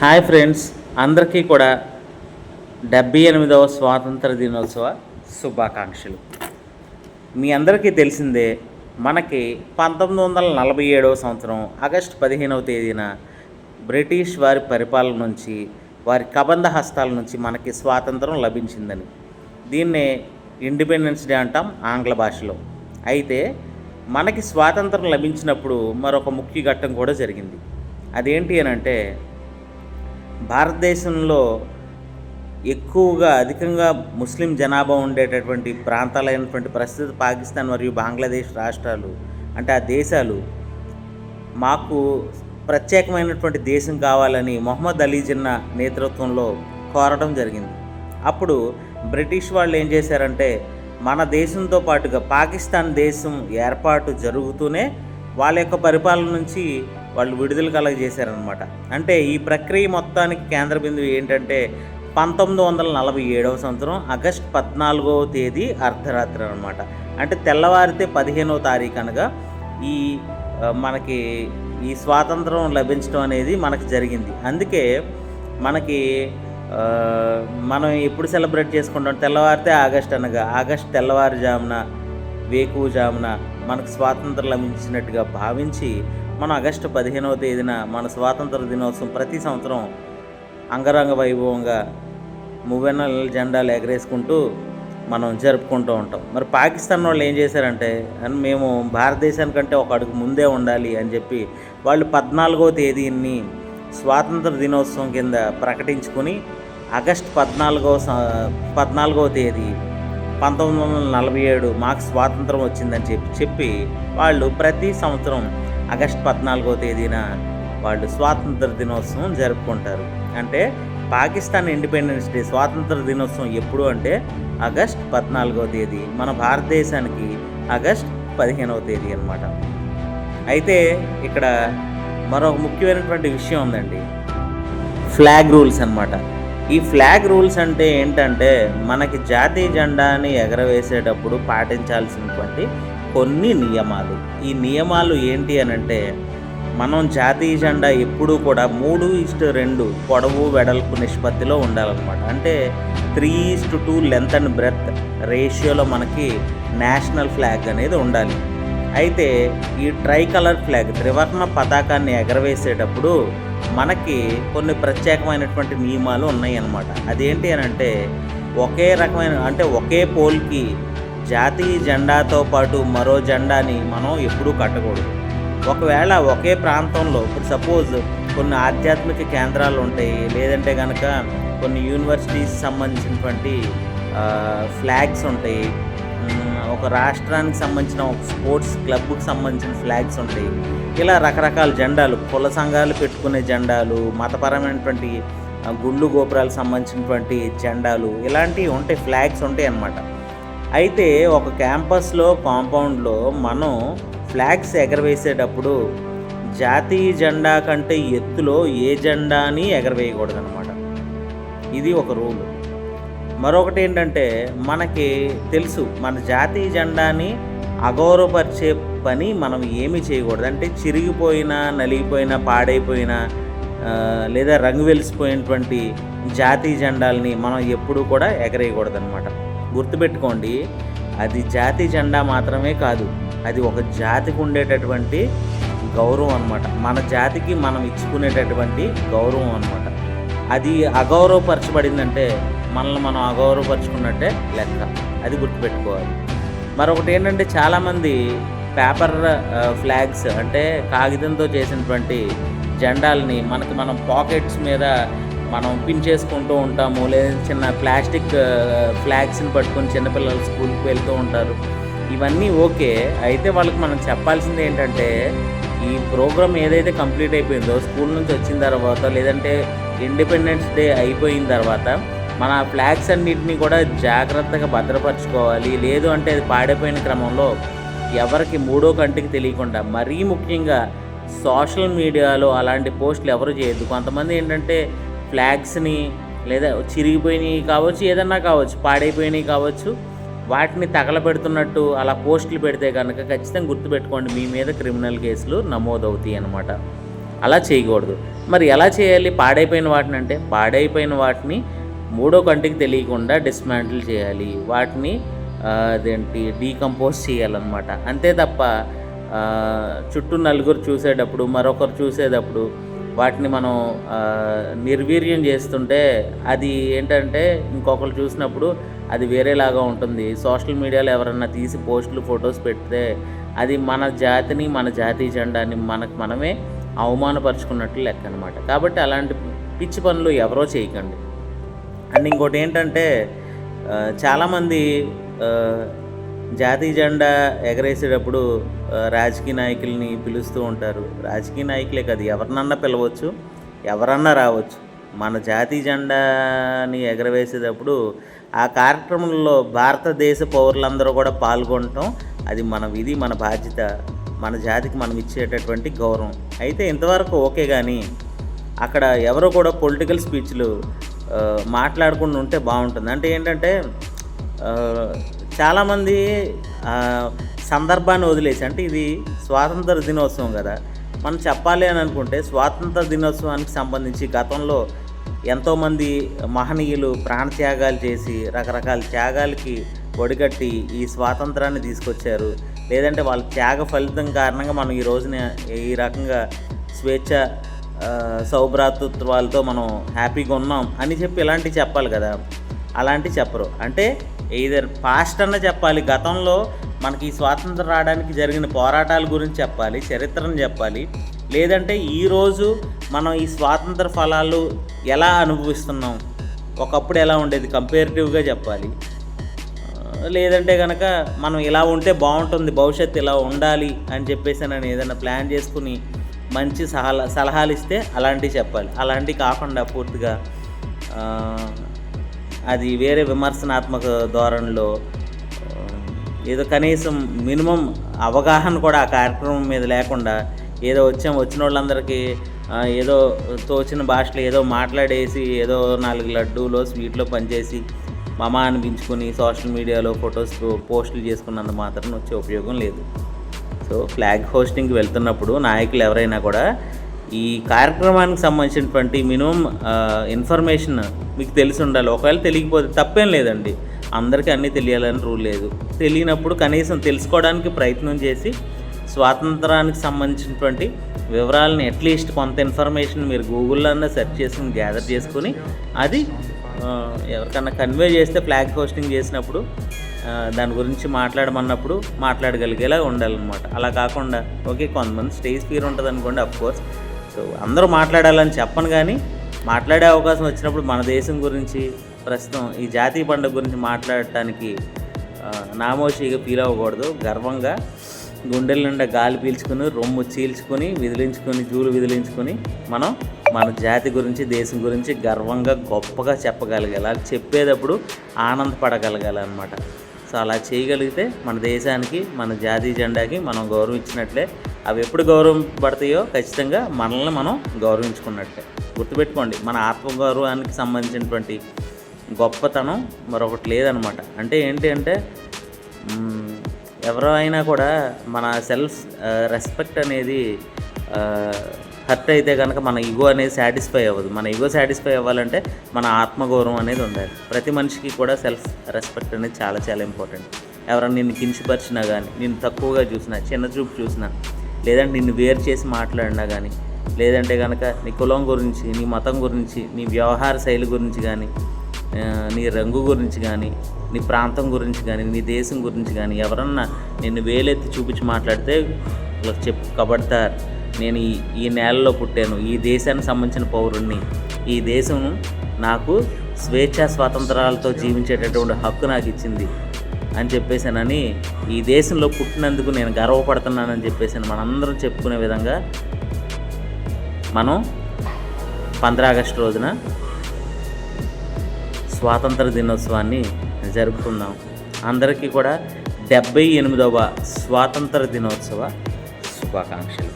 Hi friends అందరికీ కూడా డెబ్బై ఎనిమిదవ స్వాతంత్ర దినోత్సవ శుభాకాంక్షలు. మీ అందరికీ తెలిసిందే మనకి పంతొమ్మిది వందల నలభై ఏడవ సంవత్సరం ఆగస్టు పదిహేనవ తేదీన బ్రిటిష్ వారి పరిపాలన నుంచి వారి కబంధ హస్తాల నుంచి మనకి స్వాతంత్రం లభించిందని. దీన్నే ఇండిపెండెన్స్ డే అంటాం ఆంగ్ల భాషలో. అయితే మనకి స్వాతంత్రం లభించినప్పుడు మరొక ముఖ్య ఘట్టం కూడా జరిగింది. అదేంటి అని అంటే భారతదేశంలో ఎక్కువగా అధికంగా ముస్లిం జనాభా ఉండేటటువంటి ప్రాంతాలైనటువంటి ప్రస్తుత పాకిస్తాన్ మరియు బంగ్లాదేశ్ రాష్ట్రాలు అంటే ఆ దేశాలు మాకు ప్రత్యేకమైనటువంటి దేశం కావాలని మొహమ్మద్ అలీ జిన్నా నేతృత్వంలో కోరడం జరిగింది. అప్పుడు బ్రిటిష్ వాళ్ళు ఏం చేశారంటే మన దేశంతో పాటుగా పాకిస్తాన్ దేశం ఏర్పాటు జరుగుతూనే వాళ్ళ యొక్క పరిపాలన నుంచి వాళ్ళు విడుదల కలగజేశారనమాట అంటే ఈ ప్రక్రియ మొత్తానికి కేంద్ర బిందువు ఏంటంటే పంతొమ్మిది వందల నలభై ఏడవ సంవత్సరం ఆగస్ట్ పద్నాలుగవ తేదీ అర్ధరాత్రి అనమాట అంటే తెల్లవారితే పదిహేనవ తారీఖు అనగా ఈ మనకి ఈ స్వాతంత్రం లభించడం అనేది మనకు జరిగింది. అందుకే మనకి మనం ఎప్పుడు సెలబ్రేట్ చేసుకుంటాం? తెల్లవారితే ఆగస్ట్ అనగా ఆగస్ట్ తెల్లవారుజామున వేకువజామున మనకు స్వాతంత్రం లభించినట్టుగా భావించి మనం ఆగస్టు పదిహేనవ తేదీన మన స్వాతంత్ర దినోత్సవం ప్రతి సంవత్సరం అంగరంగ వైభవంగా మువ్వెన్నెల జెండాలు ఎగరేసుకుంటూ మనం జరుపుకుంటూ ఉంటాం. మరి పాకిస్తాన్ వాళ్ళు ఏం చేశారంటే అని మేము భారతదేశానికంటే ఒక అడుగు ముందే ఉండాలి అని చెప్పి వాళ్ళు పద్నాలుగో తేదీని స్వాతంత్ర దినోత్సవం కింద ప్రకటించుకొని ఆగస్ట్ పద్నాలుగో స- పద్నాలుగో తేదీ పంతొమ్మిది వందల నలభై ఏడు మాకు స్వాతంత్రం వచ్చిందని చెప్పి చెప్పి వాళ్ళు ప్రతి సంవత్సరం ఆగస్ట్ పద్నాలుగో తేదీన వాళ్ళు స్వాతంత్ర దినోత్సవం జరుపుకుంటారు. అంటే పాకిస్తాన్ ఇండిపెండెన్స్ డే స్వాతంత్ర దినోత్సవం ఎప్పుడు అంటే ఆగస్ట్ పద్నాలుగో తేదీ మన భారతదేశానికి ఆగస్ట్ పదిహేనవ తేదీ అనమాట అయితే ఇక్కడ మరొక ముఖ్యమైనటువంటి విషయం ఉందండి. ఫ్లాగ్ రూల్స్ అనమాట ఈ ఫ్లాగ్ రూల్స్ అంటే ఏంటంటే మనకి జాతీయ జెండాని ఎగరవేసేటప్పుడు పాటించాల్సినటువంటి కొన్ని నియమాలు. ఈ నియమాలు ఏంటి అని అంటే మనం జాతీయ జెండా ఎప్పుడూ కూడా మూడు ఈస్ట్ రెండు పొడవు వెడల్పు నిష్పత్తిలో ఉండాలన్నమాట. అంటే three is to two length and breadth రేషియోలో మనకి నేషనల్ ఫ్లాగ్ అనేది ఉండాలి. అయితే ఈ ట్రై కలర్ ఫ్లాగ్ త్రివర్ణ పతాకాన్ని ఎగరవేసేటప్పుడు మనకి కొన్ని ప్రత్యేకమైనటువంటి నియమాలు ఉన్నాయి అన్నమాట అదేంటి అని అంటే ఒకే రకమైన అంటే ఒకే పోల్కి జాతీయ జెండాతో పాటు మరో జెండాని మనం ఎప్పుడూ కట్టకూడదు. ఒకవేళ ఒకే ప్రాంతంలో ఇప్పుడు సపోజ్ కొన్ని ఆధ్యాత్మిక కేంద్రాలు ఉంటాయి లేదంటే కనుక కొన్ని యూనివర్సిటీస్ సంబంధించినటువంటి ఫ్లాగ్స్ ఉంటాయి. ఒక రాష్ట్రానికి సంబంధించిన ఒక స్పోర్ట్స్ క్లబ్కి సంబంధించిన ఫ్లాగ్స్ ఉంటాయి. ఇలా రకరకాల జెండాలు కుల సంఘాలు పెట్టుకునే జెండాలు మతపరమైనటువంటి గుళ్ళు గోపురాలకు సంబంధించినటువంటి జెండాలు ఇలాంటివి ఉంటాయి ఫ్లాగ్స్ ఉంటాయి అన్నమాట. అయితే ఒక క్యాంపస్లో కాంపౌండ్లో మనం ఫ్లాగ్స్ ఎగరవేసేటప్పుడు జాతీయ జెండా కంటే ఎత్తులో ఏ జెండాని ఎగరవేయకూడదనమాట ఇది ఒక రూల్. మరొకటి ఏంటంటే మనకి తెలుసు మన జాతీయ జెండాని అగౌరవపరిచే పని మనం ఏమీ చేయకూడదు. అంటే చిరిగిపోయినా నలిగిపోయిన పాడైపోయినా లేదా రంగు వెలిసిపోయినటువంటి జాతీయ జెండాలని మనం ఎప్పుడూ కూడా ఎగరేయకూడదు అనమాట గుర్తుపెట్టుకోండి అది జాతి జెండా మాత్రమే కాదు అది ఒక జాతికి ఉండేటటువంటి గౌరవం అనమాట మన జాతికి మనం ఇచ్చుకునేటటువంటి గౌరవం అనమాట అది అగౌరవపరచబడిందంటే మనల్ని మనం అగౌరవపరచుకున్నట్టే లెక్క. అది గుర్తుపెట్టుకోవాలి. మరొకటి ఏంటంటే చాలామంది పేపర్ ఫ్లాగ్స్ అంటే కాగితంతో చేసినటువంటి జెండాలని మనకి మనం పాకెట్స్ మీద మనం పిన్ చేసుకుంటూ ఉంటాము లేదా చిన్న ప్లాస్టిక్ ఫ్లాగ్స్ని పట్టుకొని చిన్నపిల్లలు స్కూల్కి వెళ్తూ ఉంటారు. ఇవన్నీ ఓకే. అయితే వాళ్ళకి మనం చెప్పాల్సింది ఏంటంటే ఈ ప్రోగ్రామ్ ఏదైతే కంప్లీట్ అయిపోయిందో స్కూల్ నుంచి వచ్చిన తర్వాత లేదంటే ఇండిపెండెన్స్ డే అయిపోయిన తర్వాత మన ఫ్లాగ్స్ అన్నిటిని కూడా జాగ్రత్తగా భద్రపరచుకోవాలి. లేదు అంటే అది పాడైపోయిన క్రమంలో ఎవరికి మూడో కంటికి తెలియకుండా మరీ ముఖ్యంగా సోషల్ మీడియాలో అలాంటి పోస్టులు ఎవరు చేయొద్దు. కొంతమంది ఏంటంటే ఫ్లాగ్స్ని లేదా చిరిగిపోయినవి కావచ్చు ఏదన్నా కావచ్చు పాడైపోయినవి కావచ్చు వాటిని తగలబెడుతున్నట్టు అలా పోస్టులు పెడితే కనుక ఖచ్చితంగా గుర్తుపెట్టుకోండి మీ మీద క్రిమినల్ కేసులు నమోదవుతాయి అనమాట అలా చేయకూడదు. మరి ఎలా చేయాలి? పాడైపోయిన వాటిని అంటే పాడైపోయిన వాటిని మూడో కంటికి తెలియకుండా డిస్మాంటిల్ చేయాలి. వాటిని అదేంటి డీకంపోజ్ చేయాలన్నమాట. అంతే తప్ప చుట్టూ నలుగురు చూసేటప్పుడు మరొకరు చూసేటప్పుడు వాటిని మనం నిర్వీర్యం చేస్తుంటే అది ఏంటంటే ఇంకొకరు చూసినప్పుడు అది వేరేలాగా ఉంటుంది. సోషల్ మీడియాలో ఎవరన్నా తీసి పోస్టులు ఫొటోస్ పెడితే అది మన జాతిని మన జాతీయ జెండాని మనకు మనమే అవమానపరుచుకున్నట్లు లెక్క అనమాట కాబట్టి అలాంటి పిచ్చి పనులు ఎవరో చేయకండి. అండ్ ఇంకోటి ఏంటంటే చాలామంది జాతీయ జెండా ఎగరేసేటప్పుడు రాజకీయ నాయకుల్ని పిలుస్తూ ఉంటారు. రాజకీయ నాయకులే కాదు ఎవరినన్నా పిలవచ్చు ఎవరన్నా రావచ్చు. మన జాతీయ జెండాని ఎగరవేసేటప్పుడు ఆ కార్యక్రమంలో భారతదేశ పౌరులందరూ కూడా పాల్గొనటం అది మన విధి మన బాధ్యత మన జాతికి మనం ఇచ్చేటటువంటి గౌరవం. అయితే ఇంతవరకు ఓకే కానీ అక్కడ ఎవరో కూడా పొలిటికల్ స్పీచ్లు మాట్లాడకుండా ఉంటే బాగుంటుంది. అంటే ఏంటంటే చాలామంది సందర్భాన్ని వదిలేసి అంటే ఇది స్వాతంత్ర దినోత్సవం కదా మనం చెప్పాలి అని అనుకుంటే స్వాతంత్ర దినోత్సవానికి సంబంధించి గతంలో ఎంతోమంది మహనీయులు ప్రాణత్యాగాలు చేసి రకరకాల త్యాగాలకి ఒడిగట్టి ఈ స్వాతంత్రాన్ని తీసుకొచ్చారు. లేదంటే వాళ్ళ త్యాగ ఫలితం కారణంగా మనం ఈ రోజున ఈ రకంగా స్వేచ్ఛ సౌభ్రాతృత్వాలతో మనం హ్యాపీగా ఉన్నాం అని చెప్పి ఇలాంటివి చెప్పాలి కదా. అలాంటివి చెప్పరు. అంటే ఇదర్ పాస్ట్ అన్న చెప్పాలి. గతంలో మనకి ఈ స్వాతంత్రం రావడానికి జరిగిన పోరాటాల గురించి చెప్పాలి చరిత్రను చెప్పాలి. లేదంటే ఈరోజు మనం ఈ స్వాతంత్ర ఫలాలు ఎలా అనుభవిస్తున్నాం? ఒకప్పుడు ఎలా ఉండేది? కంపేరిటివ్గా చెప్పాలి. లేదంటే కనుక మనం ఇలా ఉంటే బాగుంటుంది భవిష్యత్తు ఇలా ఉండాలి అని చెప్పేసి నేను ఏదైనా ప్లాన్ చేసుకుని మంచి సలహా సలహాలు ఇస్తే అలాంటివి చెప్పాలి. అలాంటివి కాకుండా పూర్తిగా అది వేరే విమర్శనాత్మక ధోరణిలో ఏదో కనీసం మినిమం అవగాహన కూడా ఆ కార్యక్రమం మీద లేకుండా ఏదో వచ్చాం వచ్చిన వాళ్ళందరికీ ఏదో తోచిన భాషలో ఏదో మాట్లాడేసి ఏదో నాలుగు లడ్డూలో స్వీట్లో పనిచేసి మమ అనిపించుకొని సోషల్ మీడియాలో ఫొటోస్ పోస్టులు చేసుకున్నంత మాత్రం వచ్చే ఉపయోగం లేదు. సో ఫ్లాగ్ హోస్టింగ్కి వెళ్తున్నప్పుడు నాయకులు ఎవరైనా కూడా ఈ కార్యక్రమానికి సంబంధించినటువంటి మినిమం ఇన్ఫర్మేషన్ మీకు తెలిసి ఉండాలి. ఒకవేళ తెలియకపోతే తప్పేం లేదండి. అందరికీ అన్నీ తెలియాలని రూల్ లేదు. తెలియనప్పుడు కనీసం తెలుసుకోవడానికి ప్రయత్నం చేసి స్వాతంత్రానికి సంబంధించినటువంటి వివరాలని అట్లీస్ట్ కొంత ఇన్ఫర్మేషన్ మీరు గూగుల్లో అన్న సెర్చ్ చేసుకుని గ్యాదర్ చేసుకుని అది ఎవరికన్నా కన్వే చేస్తే ఫ్లాగ్ హోస్టింగ్ చేసినప్పుడు దాని గురించి మాట్లాడమన్నప్పుడు మాట్లాడగలిగేలా ఉండాలన్నమాట. అలా కాకుండా ఓకే కొంతమంది స్టేజ్ ఫీర్ ఉంటుంది అనుకోండి కోర్స్ సో అందరూ మాట్లాడాలని చెప్పను కానీ మాట్లాడే అవకాశం వచ్చినప్పుడు మన దేశం గురించి ప్రస్తుతం ఈ జాతీయ పండుగ గురించి మాట్లాడటానికి నామోషిగా ఫీల్ అవ్వకూడదు. గర్వంగా గుండెల నిండా గాలి పీల్చుకుని రొమ్ము చీల్చుకొని విదిలించుకొని జూలు విదిలించుకొని మనం మన జాతి గురించి దేశం గురించి గర్వంగా గొప్పగా చెప్పగలగాలి. అలా చెప్పేటప్పుడు ఆనందపడగలగాలి అనమాట సో అలా చేయగలిగితే మన దేశానికి మన జాతీయ జెండాకి మనం గౌరవం ఇచ్చినట్లే. అవి ఎప్పుడు గౌరవం పడతాయో ఖచ్చితంగా మనల్ని మనం గౌరవించుకున్నట్లే. గుర్తుపెట్టుకోండి మన ఆత్మగౌరవానికి సంబంధించినటువంటి గొప్పతనం మరొకటి లేదనమాట. అంటే ఏంటి అంటే ఎవరైనా కూడా మన సెల్ఫ్ రెస్పెక్ట్ అనేది హర్ట్ అయితే కనుక మన ఇగో అనేది సాటిస్ఫై అవ్వదు. మన ఇగో సాటిస్ఫై అవ్వాలంటే మన ఆత్మగౌరవం అనేది ఉండాలి. ప్రతి మనిషికి కూడా సెల్ఫ్ రెస్పెక్ట్ అనేది చాలా చాలా ఇంపార్టెంట్. ఎవరైనా నిన్ను కించపరిచినా కానీ నిన్ను తక్కువగా చూసినా చిన్న చూపు చూసినా లేదంటే నిన్ను వేరు చేసి మాట్లాడినా కానీ లేదంటే కనుక నీ కులం గురించి నీ మతం గురించి నీ వ్యవహార శైలి గురించి కానీ నీ రంగు గురించి కానీ నీ ప్రాంతం గురించి కానీ నీ దేశం గురించి కానీ ఎవరన్నా నిన్ను వేలెత్తి చూపించి మాట్లాడితే వాళ్ళకి చెప్పు కబడతారు నేను ఈ ఈ నేలలో పుట్టాను. ఈ దేశానికి సంబంధించిన పౌరుణ్ణి. ఈ దేశం నాకు స్వేచ్ఛా స్వాతంత్రాలతో జీవించేటటువంటి హక్కు నాకు ఇచ్చింది అని చెప్పేసానని ఈ దేశంలో పుట్టినందుకు నేను గర్వపడుతున్నానని చెప్పేసాను మనందరం చెప్పుకునే విధంగా మనం పంద్రా ఆగస్టు రోజున స్వాతంత్ర దినోత్సవాన్ని జరుపుకుందాం. అందరికీ కూడా డెబ్బై ఎనిమిదవ స్వాతంత్ర దినోత్సవ శుభాకాంక్షలు.